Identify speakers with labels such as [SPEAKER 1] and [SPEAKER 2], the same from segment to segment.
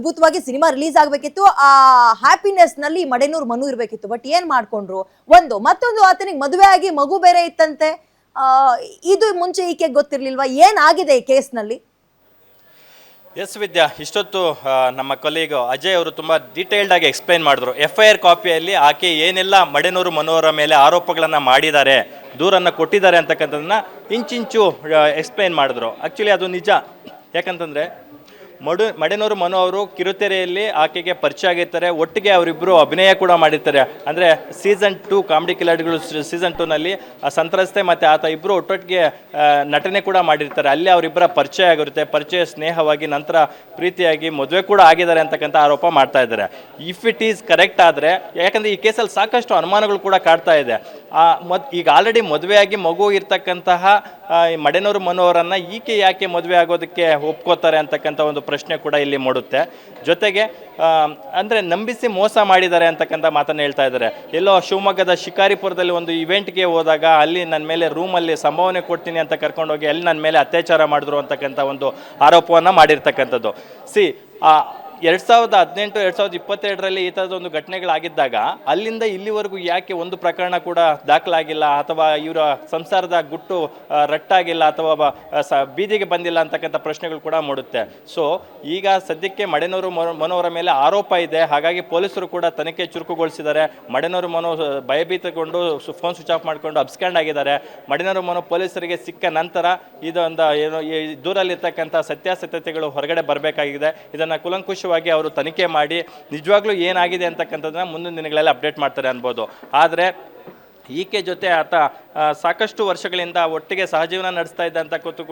[SPEAKER 1] ಅದ್ಭುತವಾಗಿ cinema release ಆಗಬೇಕಿತ್ತು. ಆ ಹ್ಯಾಪಿನೆಸ್ನಲ್ಲಿ ಮಡೆನೂರ್ ಮನು ಇರಬೇಕಿತ್ತು. ಬಟ್ ಏನ್ ಮಾಡ್ಕೊಂಡ್ರು? ಒಂದು, ಮತ್ತೊಂದು ಆತನಿಗೆ ಮದುವೆ ಆಗಿ ಮಗು ಬೇರೆ ಇತ್ತಂತೆ. ಇದು ಮುಂಚೆ ಈಕೆ ಗೊತ್ತಿರ್ಲಿಲ್ವಾ? ಏನಾಗಿದೆ ಈ ಕೇಸ್ನಲ್ಲಿ
[SPEAKER 2] ಎಸ್ ವಿದ್ಯಾ, ಇಷ್ಟೊತ್ತು ನಮ್ಮ ಕೊಲೀಗ್ ಅಜಯ್ ಅವರು ತುಂಬ ಡೀಟೇಲ್ಡ್ ಆಗಿ ಎಕ್ಸ್ಪ್ಲೈನ್ ಮಾಡಿದ್ರು. ಎಫ್ ಐ ಆರ್ ಕಾಪಿಯಲ್ಲಿ ಆಕೆ ಏನೆಲ್ಲ ಮಡೆನೂರು ಮನೋಹರ ಮೇಲೆ ಆರೋಪಗಳನ್ನು ಮಾಡಿದ್ದಾರೆ, ದೂರನ್ನು ಕೊಟ್ಟಿದ್ದಾರೆ ಅಂತಕ್ಕಂಥದ್ದನ್ನ ಇಂಚಿಂಚು ಎಕ್ಸ್ಪ್ಲೈನ್ ಮಾಡಿದ್ರು. ಆ್ಯಕ್ಚುಲಿ ಅದು ನಿಜ. ಯಾಕಂತಂದರೆ ಮಡು ಮಡೆನೂರು ಮನು ಅವರು ಕಿರುತೆರೆಯಲ್ಲಿ ಆಕೆಗೆ ಪರಿಚಯ ಆಗಿರ್ತಾರೆ. ಒಟ್ಟಿಗೆ ಅವರಿಬ್ಬರು ಅಭಿನಯ ಕೂಡ ಮಾಡಿರ್ತಾರೆ. ಅಂದರೆ ಸೀಸನ್ ಟೂ ಕಾಮಿಡಿ ಕಿಲಾಡಿಗಳು ಸೀಸನ್ ಟೂನಲ್ಲಿ ಸಂತ್ರಸ್ತೆ ಮತ್ತು ಆತ ಇಬ್ಬರು ಒಟ್ಟೊಟ್ಟಿಗೆ ನಟನೆ ಕೂಡ ಮಾಡಿರ್ತಾರೆ. ಅಲ್ಲಿ ಅವರಿಬ್ಬರ ಪರಿಚಯ ಆಗಿರುತ್ತೆ. ಪರಿಚಯ ಸ್ನೇಹವಾಗಿ ನಂತರ ಪ್ರೀತಿಯಾಗಿ ಮದುವೆ ಕೂಡ ಆಗಿದ್ದಾರೆ ಅಂತಕ್ಕಂಥ ಆರೋಪ ಮಾಡ್ತಾ ಇದ್ದಾರೆ. ಇಫ್ ಇಟ್ ಈಸ್ ಕರೆಕ್ಟ್ ಆದರೆ ಯಾಕಂದರೆ ಈ ಕೇಸಲ್ಲಿ ಸಾಕಷ್ಟು ಅನುಮಾನಗಳು ಕೂಡ ಕಾಡ್ತಾ ಇದೆ. ಆ ಮದ್ ಈಗ ಆಲ್ರೆಡಿ ಮದುವೆಯಾಗಿ ಮಗು ಇರ್ತಕ್ಕಂತಹ ಆ, ಈ ಅವರನ್ನು ಈಕೆ ಯಾಕೆ ಮದುವೆ ಆಗೋದಕ್ಕೆ ಒಪ್ಕೋತಾರೆ ಅಂತಕ್ಕಂಥ ಒಂದು ಪ್ರಶ್ನೆ ಕೂಡ ಇಲ್ಲಿ ಮೂಡುತ್ತೆ. ಜೊತೆಗೆ ಅಂದರೆ ನಂಬಿಸಿ ಮೋಸ ಮಾಡಿದ್ದಾರೆ ಅಂತಕ್ಕಂಥ ಮಾತನ್ನು ಹೇಳ್ತಾ ಇದ್ದಾರೆ. ಎಲ್ಲೋ ಶಿವಮೊಗ್ಗದ ಶಿಕಾರಿಪುರದಲ್ಲಿ ಒಂದು ಇವೆಂಟ್ಗೆ ಹೋದಾಗ ಅಲ್ಲಿ ನನ್ನ ಮೇಲೆ ರೂಮಲ್ಲಿ ಸಂಭಾವನೆ ಕೊಡ್ತೀನಿ ಅಂತ ಕರ್ಕೊಂಡೋಗಿ ಅಲ್ಲಿ ನನ್ನ ಮೇಲೆ ಅತ್ಯಾಚಾರ ಮಾಡಿದ್ರು ಅಂತಕ್ಕಂಥ ಒಂದು ಆರೋಪವನ್ನು ಮಾಡಿರ್ತಕ್ಕಂಥದ್ದು. ಸಿ ಎರಡು ಸಾವಿರದ ಹದಿನೆಂಟು, ಎರಡು ಸಾವಿರದ ಇಪ್ಪತ್ತೆರಡರಲ್ಲಿ ಈ ಥರದ ಒಂದು ಘಟನೆಗಳಾಗಿದ್ದಾಗ, ಅಲ್ಲಿಂದ ಇಲ್ಲಿವರೆಗೂ ಯಾಕೆ ಒಂದು ಪ್ರಕರಣ ಕೂಡ ದಾಖಲಾಗಿಲ್ಲ ಅಥವಾ ಇವರ ಸಂಸಾರದ ಗುಟ್ಟು ರಟ್ಟಾಗಿಲ್ಲ ಅಥವಾ ಬೀದಿಗೆ ಬಂದಿಲ್ಲ ಅಂತಕ್ಕಂಥ ಪ್ರಶ್ನೆಗಳು ಕೂಡ ಮೂಡುತ್ತೆ. ಸೊ ಈಗ ಸದ್ಯಕ್ಕೆ ಮಡೆನೂರು ಮನೋ- ಮನೋಹರ ಮೇಲೆ ಆರೋಪ ಇದೆ. ಹಾಗಾಗಿ ಪೊಲೀಸರು ಕೂಡ ತನಿಖೆ ಚುರುಕುಗೊಳಿಸಿದ್ದಾರೆ. ಮಡೆನೂರು ಮನೋ ಭಯಭೀತಗೊಂಡು ಫೋನ್ ಸ್ವಿಚ್ ಆಫ್ ಮಾಡಿಕೊಂಡು ಅಬ್ಸ್ಕ್ಯಾಂಡ್ ಆಗಿದ್ದಾರೆ. ಮಡೆನೂರು ಮನೋ ಪೊಲೀಸರಿಗೆ ಸಿಕ್ಕ ನಂತರ ಇದೊಂದು, ಏನು, ಈ ದೂರಲ್ಲಿರ್ತಕ್ಕಂಥ ಸತ್ಯಾಸತ್ಯತೆಗಳು ಹೊರಗಡೆ ಬರಬೇಕಾಗಿದೆ. ಇದನ್ನು ಕುಲಂಕುಷವಾಗಿ ಅವರು ತನಿಖೆ ಮಾಡಿ ನಿಜವಾಗ್ಲೂ ಏನಾಗಿದೆ ಅಂತಕ್ಕಂಥದ್ದನ್ನ ಮುಂದಿನ ದಿನಗಳಲ್ಲಿ ಅಪ್ಡೇಟ್ ಮಾಡ್ತಾರೆ ಅನ್ಬೋದು. ಆದರೆ ಈಕೆ ಜೊತೆ ಆತ ಸಾಕಷ್ಟು ವರ್ಷಗಳಿಂದ ಒಟ್ಟಿಗೆ ಸಹಜೀವನ ನಡೆಸ್ತಾ ಇದ್ದಂಥ ಕೂತು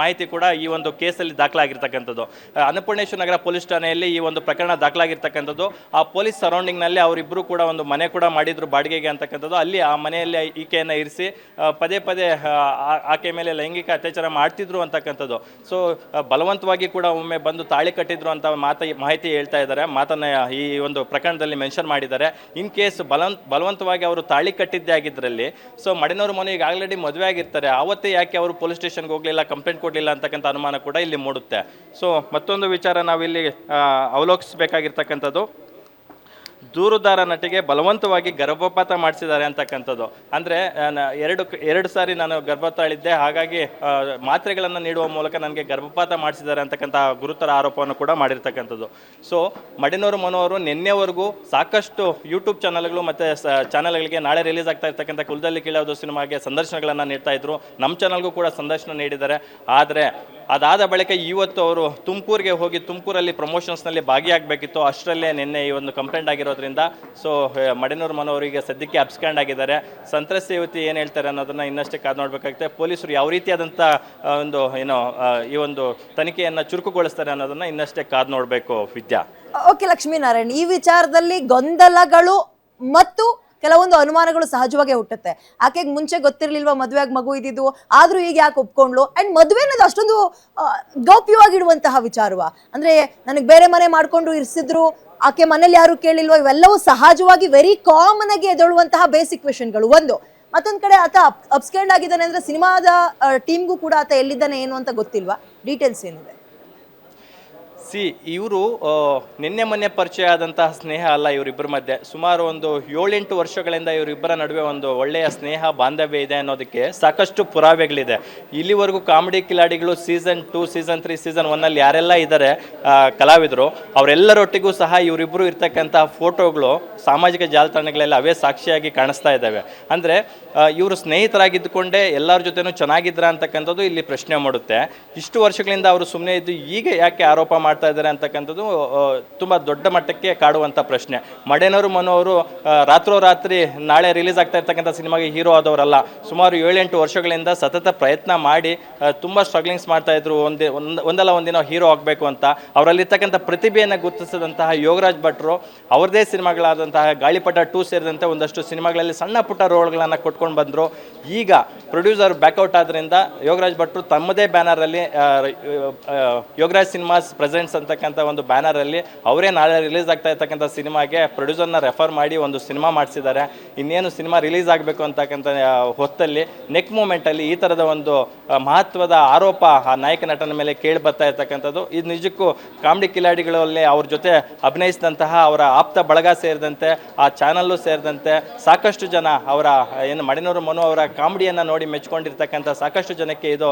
[SPEAKER 2] ಮಾಹಿತಿ ಕೂಡ ಈ ಒಂದು ಕೇಸಲ್ಲಿ ದಾಖಲಾಗಿರ್ತಕ್ಕಂಥದ್ದು. ಅನ್ನಪೂರ್ಣೇಶ್ವರ ನಗರ ಪೊಲೀಸ್ ಠಾಣೆಯಲ್ಲಿ ಈ ಒಂದು ಪ್ರಕರಣ ದಾಖಲಾಗಿರ್ತಕ್ಕಂಥದ್ದು. ಆ ಪೊಲೀಸ್ ಸರೌಂಡಿಂಗ್ನಲ್ಲಿ ಅವರಿಬ್ಬರು ಕೂಡ ಒಂದು ಮನೆ ಕೂಡ ಮಾಡಿದ್ರು ಬಾಡಿಗೆಗೆ ಅಂತಕ್ಕಂಥದ್ದು. ಅಲ್ಲಿ ಆ ಮನೆಯಲ್ಲಿ ಈಕೆಯನ್ನು ಇರಿಸಿ ಪದೇ ಪದೇ ಆಕೆ ಮೇಲೆ ಲೈಂಗಿಕ ಅತ್ಯಾಚಾರ ಮಾಡ್ತಿದ್ರು ಅಂತಕ್ಕಂಥದ್ದು. ಸೊ ಬಲವಂತವಾಗಿ ಕೂಡ ಒಮ್ಮೆ ಬಂದು ತಾಳಿ ಕಟ್ಟಿದ್ರು ಅಂತ ಮಾತ, ಮಾಹಿತಿ ಹೇಳ್ತಾ ಇದ್ದಾರೆ. ಮಾತನ್ನ ಈ ಒಂದು ಪ್ರಕರಣದಲ್ಲಿ ಮೆನ್ಷನ್ ಮಾಡಿದ್ದಾರೆ. ಇನ್ ಕೇಸ್ ಬಲವಂತ ಬಲವಂತವಾಗಿ ಅವರು ತಾಳಿ ಕಟ್ಟಿದ್ದೇ ಆಗಿದ್ದರಲ್ಲಿ ಸೊ ಮಡಿನವ್ರ ಮನೆ ಈಗ ಆಲ್ರೆಡಿ ಮದುವೆ ಆಗಿರ್ತಾರೆ. ಅವತ್ತೇ ಯಾಕೆ ಅವರು ಪೊಲೀಸ್ ಸ್ಟೇಷನ್ಗೆ ಹೋಗಲಿಲ್ಲ ಕಂಪ್ಲೇಂಟ್ ಕೊಡಲಿಲ್ಲ ಅಂತಕ್ಕಂಥ ಅನುಮಾನ ಕೂಡ ಇಲ್ಲಿ ಮೂಡುತ್ತೆ. ಸೊ ಮತ್ತೊಂದು ವಿಚಾರ ನಾವಿಲ್ಲಿ ಅವಲೋಕಿಸಬೇಕಾಗಿರ್ತಕ್ಕಂಥದ್ದು. ದೂರುದಾರ ನಟಿಗೆ ಬಲವಂತವಾಗಿ ಗರ್ಭಪಾತ ಮಾಡಿಸಿದ್ದಾರೆ ಅಂತಕ್ಕಂಥದ್ದು. ಅಂದರೆ ಎರಡು ಎರಡು ಸಾರಿ ನಾನು ಗರ್ಭ ತಾಳಿದ್ದೆ ಹಾಗಾಗಿ ಮಾತ್ರೆಗಳನ್ನು ನೀಡುವ ಮೂಲಕ ನನಗೆ ಗರ್ಭಪಾತ ಮಾಡಿಸಿದ್ದಾರೆ ಅಂತಕ್ಕಂಥ ಗುರುತರ ಆರೋಪವನ್ನು ಕೂಡ ಮಾಡಿರ್ತಕ್ಕಂಥದ್ದು. ಸೊ ಮಡಿನೂರು ಮನೋವರು ನಿನ್ನೆವರೆಗೂ ಸಾಕಷ್ಟು ಯೂಟ್ಯೂಬ್ ಚಾನಲ್ಗಳು ಮತ್ತು ಚಾನಲ್ಗಳಿಗೆ ನಾಳೆ ರಿಲೀಸ್ ಆಗ್ತಾ ಇರ್ತಕ್ಕಂಥ ಕುಲದಲ್ಲಿ ಕೀಳೋದು ಸಿನಿಮಾಗೆ ಸಂದರ್ಶನಗಳನ್ನು ನೀಡ್ತಾ ಇದ್ರು. ನಮ್ಮ ಚಾನಲ್ಗೂ ಕೂಡ ಸಂದರ್ಶನ ನೀಡಿದ್ದಾರೆ. ಆದರೆ ಅದಾದ ಬಳಿಕ ಇವತ್ತು ಅವರು ತುಮಕೂರಿಗೆ ಹೋಗಿ ತುಮಕೂರಲ್ಲಿ ಪ್ರಮೋಷನ್ಸ್ನಲ್ಲಿ ಭಾಗಿಯಾಗಬೇಕಿತ್ತು. ಅಷ್ಟರಲ್ಲೇ ನಿನ್ನೆ ಈ ಒಂದು ಕಂಪ್ಲೇಂಟ್ ಆಗಿರೋದ್ರಿಂದ ಸೊ ಮಡೆನೂರು ಮನೋವರಿಗೆ ಸದ್ಯಕ್ಕೆ ಅಬ್ಸ್ಕ್ಯಾಂಡ್ ಆಗಿದ್ದಾರೆ. ಸಂತ್ರಸ್ತ ಯುವತಿ ಏನು ಹೇಳ್ತಾರೆ ಅನ್ನೋದನ್ನು ಇನ್ನಷ್ಟೇ ಕಾದು ನೋಡಬೇಕಾಗುತ್ತೆ. ಪೊಲೀಸರು ಯಾವ ರೀತಿಯಾದಂಥ ಒಂದು, ಏನೋ ಈ ಒಂದು ತನಿಖೆಯನ್ನು ಚುರುಕುಗೊಳಿಸ್ತಾರೆ ಅನ್ನೋದನ್ನು ಇನ್ನಷ್ಟೇ ಕಾದು ನೋಡಬೇಕು ವಿದ್ಯಾ.
[SPEAKER 1] ಓಕೆ ಲಕ್ಷ್ಮೀನಾರಾಯಣ್, ಈ ವಿಚಾರದಲ್ಲಿ ಗೊಂದಲಗಳು ಮತ್ತು ಕೆಲವೊಂದು ಅನುಮಾನಗಳು ಸಹಜವಾಗೇ ಹುಟ್ಟುತ್ತೆ. ಆಕೆಗೆ ಮುಂಚೆ ಗೊತ್ತಿರ್ಲಿಲ್ವಾ ಮದುವೆಯಾಗಿ ಮಗು ಇದ್ದಿದ್ದು? ಆದರೂ ಈಗ ಯಾಕೆ ಒಪ್ಕೊಂಡ್ಲು ಅಂಡ್ ಮದುವೆ ಅನ್ನೋದು ಅಷ್ಟೊಂದು ಗೌಪ್ಯವಾಗಿಡುವಂತಹ ವಿಚಾರವ? ಅಂದ್ರೆ ನನಗೆ ಬೇರೆ ಮನೆ ಮಾಡಿಕೊಂಡು ಇರಿಸಿದ್ರು, ಆಕೆ ಮನೇಲಿ ಯಾರು ಕೇಳಿಲ್ವಾ, ಇವೆಲ್ಲವೂ ಸಹಜವಾಗಿ ವೆರಿ ಕಾಮನ್ ಆಗಿ ಎದೊಳ್ಳುವಂತಹ ಬೇಸಿಕ್ ಕ್ವೆಶನ್ಗಳು ಒಂದು, ಮತ್ತೊಂದ್ ಕಡೆ ಆತ ಅಪ್ಸ್ಕ್ಯಾಂಡ್ ಆಗಿದ್ದಾನೆ ಅಂದ್ರೆ ಸಿನಿಮಾದ ಟೀಮ್ಗೂ ಕೂಡ ಆತ ಎಲ್ಲಿದ್ದಾನೆ ಏನು ಅಂತ ಗೊತ್ತಿಲ್ವಾ? ಡೀಟೇಲ್ಸ್ ಏನಿದೆ?
[SPEAKER 2] ಸಿ, ಇವರು ನಿನ್ನೆ ಮೊನ್ನೆ ಪರಿಚಯ ಆದಂತಹ ಸ್ನೇಹ ಅಲ್ಲ ಇವರಿಬ್ಬರ ಮಧ್ಯೆ. ಸುಮಾರು ಒಂದು ಏಳೆಂಟು ವರ್ಷಗಳಿಂದ ಇವರಿಬ್ಬರ ನಡುವೆ ಒಂದು ಒಳ್ಳೆಯ ಸ್ನೇಹ, ಬಾಂಧವ್ಯ ಇದೆ ಅನ್ನೋದಕ್ಕೆ ಸಾಕಷ್ಟು ಪುರಾವೆಗಳಿದೆ. ಇಲ್ಲಿವರೆಗೂ ಕಾಮಿಡಿ ಕಿಲಾಡಿಗಳು season two, season three, season ಒನ್ನಲ್ಲಿ ಯಾರೆಲ್ಲ ಇದ್ದಾರೆ ಕಲಾವಿದರು, ಅವರೆಲ್ಲರೊಟ್ಟಿಗೂ ಸಹ ಇವರಿಬ್ಬರು ಇರ್ತಕ್ಕಂತಹ ಫೋಟೋಗಳು ಸಾಮಾಜಿಕ ಜಾಲತಾಣಗಳಲ್ಲಿ ಅವೇ ಸಾಕ್ಷಿಯಾಗಿ ಕಾಣಿಸ್ತಾ ಇದ್ದಾವೆ. ಅಂದರೆ ಇವರು ಸ್ನೇಹಿತರಾಗಿದ್ದುಕೊಂಡೇ ಎಲ್ಲರ ಜೊತೆನೂ ಚೆನ್ನಾಗಿದ್ರ ಅಂತಕ್ಕಂಥದ್ದು ಇಲ್ಲಿ ಪ್ರಶ್ನೆ ಮಾಡುತ್ತೆ. ಇಷ್ಟು ವರ್ಷಗಳಿಂದ ಅವರು ಸುಮ್ಮನೆ ಇದ್ದು ಈಗ ಯಾಕೆ ಆರೋಪ ಮಾಡ್ತಾ ಇದ್ದಾರೆ ಅಂತಕ್ಕಂಥದ್ದು ತುಂಬ ದೊಡ್ಡ ಮಟ್ಟಕ್ಕೆ ಕಾಡುವಂಥ ಪ್ರಶ್ನೆ. ಮಡೇನವರು ಮನೋರು ಆ, ರಾತ್ರೋರಾತ್ರಿ ನಾಳೆ ರಿಲೀಸ್ ಆಗ್ತಾ ಇರ್ತಕ್ಕಂಥ ಸಿನಿಮಾಗೆ ಹೀರೋ ಆದವರಲ್ಲ. ಸುಮಾರು ಏಳೆಂಟು ವರ್ಷಗಳಿಂದ ಸತತ ಪ್ರಯತ್ನ ಮಾಡಿ ತುಂಬ ಸ್ಟ್ರಗ್ಲಿಂಗ್ಸ್ ಮಾಡ್ತಾ ಇದ್ರು. ಒಂದೇ ಒಂದ್ ಒಂದಲ್ಲ ಒಂದಿನ ಹೀರೋ ಆಗಬೇಕು ಅಂತ. ಅವರಲ್ಲಿರ್ತಕ್ಕಂಥ ಪ್ರತಿಭೆಯನ್ನು ಗುರುತಿಸಿದಂತಹ ಯೋಗರಾಜ್ ಭಟ್ರು ಅವ್ರದ್ದೇ ಸಿನಿಮಾಗಳಾದಂತಹ ಗಾಳಿಪಟ ಟೂ ಸೇರಿದಂತೆ ಒಂದಷ್ಟು ಸಿನಿಮಾಗಳಲ್ಲಿ ಸಣ್ಣ ಪುಟ್ಟ ರೋಲ್ಗಳನ್ನು ಕೊಟ್ಕೊಂಡು ಬಂದರು. ಈಗ ಪ್ರೊಡ್ಯೂಸರ್ ಬ್ಯಾಕ್ಔಟ್ ಆದ್ದರಿಂದ ಯೋಗರಾಜ್ ಭಟ್ರು ತಮ್ಮದೇ ಬ್ಯಾನರಲ್ಲಿ ಯೋಗರಾಜ್ ಸಿನಿಮಾಸ್ ಪ್ರೆಸೆಂಟ್ ಪ್ರೆಸೆಂಟ್ಸ್ ಅಂತಕ್ಕಂಥ ಒಂದು ಬ್ಯಾನರಲ್ಲಿ ಅವರೇ ನಾಳೆ ರಿಲೀಸ್ ಆಗ್ತಾ ಇರ್ತಕ್ಕಂಥ ಸಿನಿಮಾಗೆ ಪ್ರೊಡ್ಯೂಸರ್ನ ರೆಫರ್ ಮಾಡಿ ಒಂದು ಸಿನಿಮಾ ಮಾಡಿಸಿದ್ದಾರೆ. ಇನ್ನೇನು ಸಿನಿಮಾ ರಿಲೀಸ್ ಆಗಬೇಕು ಅಂತಕ್ಕಂಥ ಹೊತ್ತಲ್ಲಿ ನೆಕ್ ಮೂಮೆಂಟಲ್ಲಿ ಈ ಥರದ ಒಂದು ಮಹತ್ವದ ಆರೋಪ ಆ ನಾಯಕ ನಟನ ಮೇಲೆ ಕೇಳಿ ಬರ್ತಾ ಇರ್ತಕ್ಕಂಥದ್ದು. ಇದು ನಿಜಕ್ಕೂ ಕಾಮಿಡಿ ಕಿಲಾಡಿಗಳಲ್ಲಿ ಅವ್ರ ಜೊತೆ ಅಭಿನಯಿಸಿದಂತಹ ಅವರ ಆಪ್ತ ಬಳಗ ಸೇರಿದಂತೆ, ಆ ಚಾನಲ್ಲು ಸೇರಿದಂತೆ ಸಾಕಷ್ಟು ಜನ ಅವರ ಏನು ಮಡಿನೂರು ಮನು ಅವರ ಕಾಮಿಡಿಯನ್ನು ನೋಡಿ ಮೆಚ್ಕೊಂಡಿರ್ತಕ್ಕಂಥ ಸಾಕಷ್ಟು ಜನಕ್ಕೆ ಇದು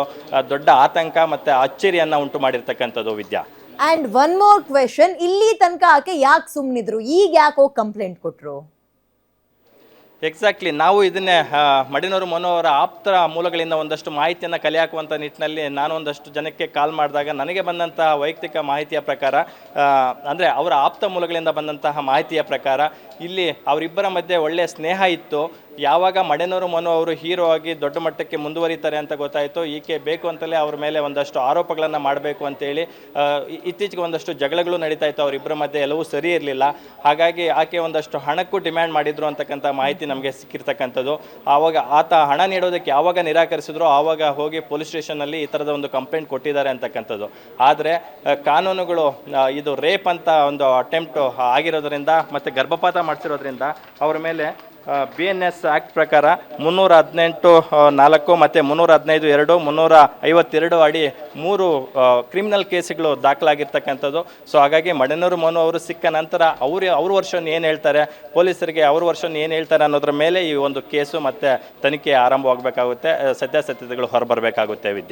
[SPEAKER 2] ದೊಡ್ಡ ಆತಂಕ ಮತ್ತು ಅಚ್ಚರಿಯನ್ನು ಉಂಟು ಮಾಡಿರ್ತಕ್ಕಂಥದ್ದು Vidya.
[SPEAKER 1] And one more question ಇಲ್ಲಿ ತನಕ ಆಕೆ ಯಾಕೆ ಸುಮ್ಮನಿದ್ರು ಈಗ ಯಾಕೆ ಹೋಗಿ ಕಂಪ್ಲೇಂಟ್ ಕೊಟ್ರು?
[SPEAKER 2] ಎಕ್ಸಾಕ್ಟ್ಲಿ ನಾವು ಇದನ್ನೇ ಆ, ಮಡಿನೂರು ಮನು ಅವರ ಆಪ್ತರ ಮೂಲಗಳಿಂದ ಒಂದಷ್ಟು ಮಾಹಿತಿಯನ್ನು ಕಲೆ ಹಾಕುವಂಥ ನಿಟ್ಟಿನಲ್ಲಿ ನಾನು ಒಂದಷ್ಟು ಜನಕ್ಕೆ ಕಾಲ್ ಮಾಡಿದಾಗ ನನಗೆ ಬಂದಂತಹ ವೈಯಕ್ತಿಕ ಮಾಹಿತಿಯ ಪ್ರಕಾರ ಅಂದರೆ ಅವರ ಆಪ್ತ ಮೂಲಗಳಿಂದ ಬಂದಂತಹ ಮಾಹಿತಿಯ ಪ್ರಕಾರ ಇಲ್ಲಿ ಅವರಿಬ್ಬರ ಮಧ್ಯೆ ಒಳ್ಳೆಯ ಸ್ನೇಹ ಇತ್ತು. ಯಾವಾಗ ಮಡೆನೂರು ಮನು ಅವರು ಹೀರೋ ಆಗಿ ದೊಡ್ಡ ಮಟ್ಟಕ್ಕೆ ಮುಂದುವರಿತಾರೆ ಅಂತ ಗೊತ್ತಾಯಿತು, ಈಕೆ ಬೇಕು ಅಂತಲೇ ಅವ್ರ ಮೇಲೆ ಒಂದಷ್ಟು ಆರೋಪಗಳನ್ನು ಮಾಡಬೇಕು ಅಂತೇಳಿ ಇತ್ತೀಚೆಗೆ ಒಂದಷ್ಟು ಜಗಳಗಳು ನಡೀತಾ ಇತ್ತು. ಅವರಿಬ್ಬರ ಮಧ್ಯೆ ಎಲ್ಲವೂ ಸರಿ ಇರಲಿಲ್ಲ. ಹಾಗಾಗಿ ಆಕೆ ಒಂದಷ್ಟು ಹಣಕ್ಕೂ ಡಿಮ್ಯಾಂಡ್ ಮಾಡಿದ್ರು ಅಂತಕ್ಕಂಥ ಮಾಹಿತಿ ನಮಗೆ ಸಿಕ್ಕಿರ್ತಕ್ಕಂಥದ್ದು. ಆವಾಗ ಆತ ಹಣ ನೀಡೋದಕ್ಕೆ ಯಾವಾಗ ನಿರಾಕರಿಸಿದ್ರು ಆವಾಗ ಹೋಗಿ ಪೊಲೀಸ್ ಸ್ಟೇಷನಲ್ಲಿ ಈ ಥರದ ಒಂದು ಕಂಪ್ಲೇಂಟ್ ಕೊಟ್ಟಿದ್ದಾರೆ ಅಂತಕ್ಕಂಥದ್ದು. ಆದರೆ ಕಾನೂನುಗಳು ಇದು ರೇಪ್ ಅಂತ ಒಂದು ಅಟೆಂಪ್ಟು ಆಗಿರೋದ್ರಿಂದ ಮತ್ತು ಗರ್ಭಪಾತ ಮಾಡಿಸಿರೋದ್ರಿಂದ ಅವರ ಮೇಲೆ ಬಿ ಎನ್ ಎಸ್ ಆ್ಯಕ್ಟ್ ಪ್ರಕಾರ ಮುನ್ನೂರ ಹದಿನೆಂಟು ನಾಲ್ಕು ಮತ್ತು ಮುನ್ನೂರ ಹದಿನೈದು, ಎರಡು, ಮುನ್ನೂರ ಐವತ್ತೆರಡು ಅಡಿ ಮೂರು ಕ್ರಿಮಿನಲ್ ಕೇಸ್ಗಳು ದಾಖಲಾಗಿರ್ತಕ್ಕಂಥದ್ದು. ಸೊ ಹಾಗಾಗಿ ಮಡನೂರು ಮನು ಅವರು ಸಿಕ್ಕ ನಂತರ ಅವರು, ಅವ್ರ ವರ್ಷನ್ ಏನು ಹೇಳ್ತಾರೆ? ಪೊಲೀಸರಿಗೆ ಅವ್ರ ವರ್ಷನ್ ಏನು ಹೇಳ್ತಾರೆ ಅನ್ನೋದ್ರ ಮೇಲೆ ಈ ಒಂದು ಕೇಸು ಮತ್ತು ತನಿಖೆ ಆರಂಭವಾಗಬೇಕಾಗುತ್ತೆ. ಸತ್ಯಾಸತ್ಯತೆಗಳು ಹೊರಬರಬೇಕಾಗುತ್ತೆ, ವಿದ್ಯಾ.